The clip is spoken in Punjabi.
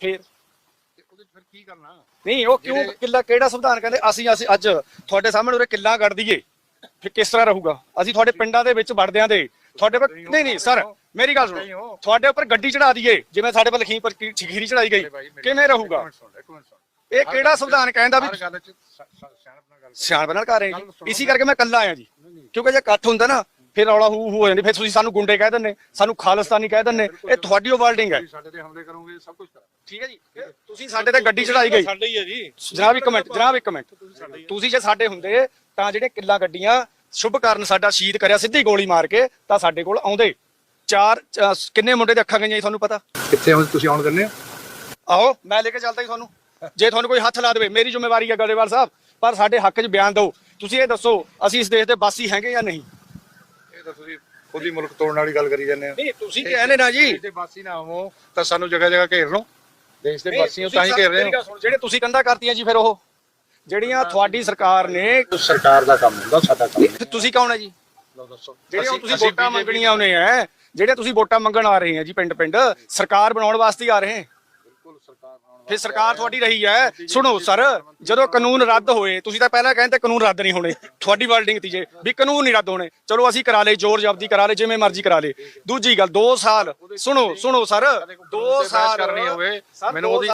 ਫੇਰ ਤੇ ਉਹਦੇ 'ਚ ਫਿਰ ਕੀ ਕਰਨਾ ਨਹੀਂ ਉਹ ਕਿਉਂ ਜਿਹੜੇ- ਕਿੱਲਾ ਕਿਹੜਾ ਸੰਵਿਧਾਨ ਕਹਿੰਦੇ ਅਸੀਂ ਅਸੀਂ ਅੱਜ ਤੁਹਾਡੇ ਸਾਹਮਣੇ ਉਰੇ ਕਿੱਲਾ ਕੱਢ ਦਈਏ ਫਿਰ ਕਿਸ ਤਰ੍ਹਾਂ ਰਹੂਗਾ ਅਸੀਂ ਤੁਹਾਡੇ ਪਿੰਡਾਂ ਦੇ ਵਿੱਚ ਵੜਦਿਆਂ ਦੇ ਤੁਹਾਡੇ ਪਰ ਨਹੀਂ ਨਹੀਂ ਸਰ ਮੇਰੀ ਗੱਲ ਨਹੀਂ ਸੁਣੋ ਹੋ। ਤੁਹਾਡੇ ਉੱਪਰ ਗੱਡੀ ਚੜਾ ਦਈਏ ਜਿਵੇਂ ਸਾਡੇ ਪਰ ਲਖੀਮਪੁਰ ਕੀ ਖੀਰੀ ਚੜਾਈ ਗਈ ਕਿਵੇਂ ਰਹੂਗਾ ਇਹ ਕਿਹੜਾ ਸੰਵਿਧਾਨ ਕਹਿੰਦਾ ਵੀ ਹਰ ਗੱਲ 'ਚ ਸ- ਸ- ਸਿਆਣਪ ਨਾਲ ਗੱਲ ਸਿਆਣਪ ਨਾਲ ਕਰ ਰਹੇ ਗੱਲ ਜੀ ਸੁਣੋ। ਇਸੇ ਕਰਕੇ ਮੈਂ ਕੱਲਾ ਆਇਆ ਜੀ ਨਹੀਂ, ਨਹੀਂ। ਕਿਉਂਕਿ ਜੇ ਇਕੱਠ ਹੁੰਦਾ ਨਾ ਫਿਰ ਰੌਲਾ ਹੂ ਹੂ ਹੋ ਜਾਂਦੀ ਫਿਰ ਤੁਸੀਂ ਸਾਨੂੰ ਗੁੰਡੇ ਕਹਿ ਦਿੰਦੇ ਸਾਨੂੰ ਖਾਲਿਸਤਾਨੀ ਕਹਿ ਦਿੰਦੇ ਇਹ ਤੁਹਾਡੀ ਵਰਡਿੰਗ ਹੈ। ਤੁਸੀਂ ਸਾਡੇ ਤੇ ਹਮਲੇ ਕਰੋਗੇ ਸਭ ਕੁਝ ਕਰਾਂਗੇ। ਠੀਕ ਹੈ ਜੀ ਤੁਸੀਂ ਸਾਡੇ ਤੇ ਗੱਡੀ ਚੜਾਈ ਗਈ। ਸਾਡੇ ਹੀ ਹੈ ਜੀ। ਜਨਾਬ ਇੱਕ ਮਿੰਟ ਜਨਾਬ ਇੱਕ ਮਿੰਟ। ਤੁਸੀਂ ਜੇ ਸਾਡੇ ਹੁੰਦੇ ਤਾਂ ਜਿਹੜੇ ਕਿੱਲਾ ਗੱਡੀਆਂ ਸ਼ੁਭ ਕਰਨ ਸਾਡਾ ਸ਼ਹੀਦ ਕਰਿਆ ਸਿੱਧੀ ਗੋਲੀ ਮਾਰ ਕੇ ਤਾਂ ਸਾਡੇ ਕੋਲ ਆਉਂਦੇ। ਚਾਰ ਕਿੰਨੇ ਮੁੰਡੇ ਦੇ ਅੱਖਾਂ ਗਈਆਂ ਜੀ ਤੁਹਾਨੂੰ ਪਤਾ? ਕਿੱਥੇ ਹੁਣ ਤੁਸੀਂ ਆਉਣ ਦਿੰਦੇ ਹੋ? ਆਓ ਮੈਂ ਲੈ ਕੇ ਚੱਲਦਾ ਜੀ ਤੁਹਾਨੂੰ। ਜੇ ਤੁਹਾਨੂੰ ਕੋਈ ਹੱਥ ਲਾ ਦੇਵੇ ਮੇਰੀ ਜ਼ਿੰਮੇਵਾਰੀ ਹੈ ਗੜੇਵਾਲ ਸਾਹਿਬ ਪਰ ਸਾਡੇ ਹੱਕ 'ਚ ਬਿਆਨ ਦਿਓ। ਤੁਸੀਂ ਇਹ ਦੱਸੋ ਅਸੀਂ ਇਸ ਦੇਸ਼ ਦੇ ਵਾਸੀ ਹੈਗੇ ਜਾਂ ਨਹੀਂ? ਤਾਂ ਤੁਸੀਂ ਖੁਦ ਹੀ ਮੁਲਕ ਤੋੜਨ ਵਾਲੀ ਗੱਲ ਕਰੀ ਜਾਂਦੇ ਹੋ। ਨਹੀਂ ਤੁਸੀਂ ਕਹਿੰਦੇ ਨਾ ਜੀ। ਦੇ ਵਾਸੀ ਨਾ ਹੋਵੋ ਤਾਂ ਸਾਨੂੰ ਜਗ੍ਹਾ ਜਗ੍ਹਾ ਘੇਰ ਲਓ। ਦੇਸ਼ ਦੇ ਵਾਸੀਆਂ ਤਾਂ ਹੀ ਘੇਰ ਰਹੇ ਹੋ। ਜਿਹੜੇ ਤੁਸੀਂ ਕੰਧਾ ਕਰਤੀਆਂ ਜੀ ਫਿਰ ਉਹ ਜਿਹੜੀਆਂ ਤੁਹਾਡੀ ਸਰਕਾਰ ਨੇ ਸਰਕਾਰ ਦਾ ਕੰਮ ਹੁੰਦਾ ਸਾਡਾ ਕੰਮ ਤੇ ਤੁਸੀਂ ਕੌਣ ਹੈ ਜੀ? ਲਓ ਦੱਸੋ। ਜਿਹੜੇ ਉਹ ਅਸੀਂ- ਤੁਸੀਂ ਵੋਟਾਂ ਮੰਗਣੀਆਂ ਆਉਨੇ ਆ ਜਿਹੜੇ ਤੁਸੀਂ ਵੋਟਾਂ ਮੰਗਣ ਆ ਰਹੇ ਆ ਜੀ ਪਿੰਡ ਪਿੰਡ ਸਰਕਾਰ ਬਣਾਉਣ ਵਾਸਤੇ ਆ ਰਹੇ ਆ ਫਿਰ ਸਰਕਾਰ ਤੁਹਾਡੀ ਰਹੀ ਹੈ। ਸੁਣੋ ਸਰ ਜਦੋਂ ਕਾਨੂੰਨ ਰੱਦ ਹੋਏ ਤੁਸੀਂ ਤਾਂ ਪਹਿਲਾਂ ਕਹਿੰਦੇ ਕਾਨੂੰਨ ਰੱਦ ਨਹੀਂ ਹੋਣੇ। ਤੁਹਾਡੀ ਵਰਡਿੰਗ ਤੀ ਜੇ ਵੀ ਕਾਨੂੰਨ ਨਹੀਂ ਰੱਦ ਹੋਣੇ। ਚਲੋ ਅਸੀਂ ਕਰਾ ਲਏ ਜ਼ੋਰ ਜ਼ਬਦੀ ਕਰਾ ਲਏ ਜਿਵੇਂ ਮਰਜ਼ੀ ਕਰਾ ਲਏ। ਦੂਜੀ ਗੱਲ 2 ਸਾਲ ਸੁਣੋ ਸੁਣੋ ਸਰ 2 ਬਹਿਸ ਸਾਲ ਕਰਨੀ ਹੋਵੇ ਮੈਨੂੰ ਉਹਦੀ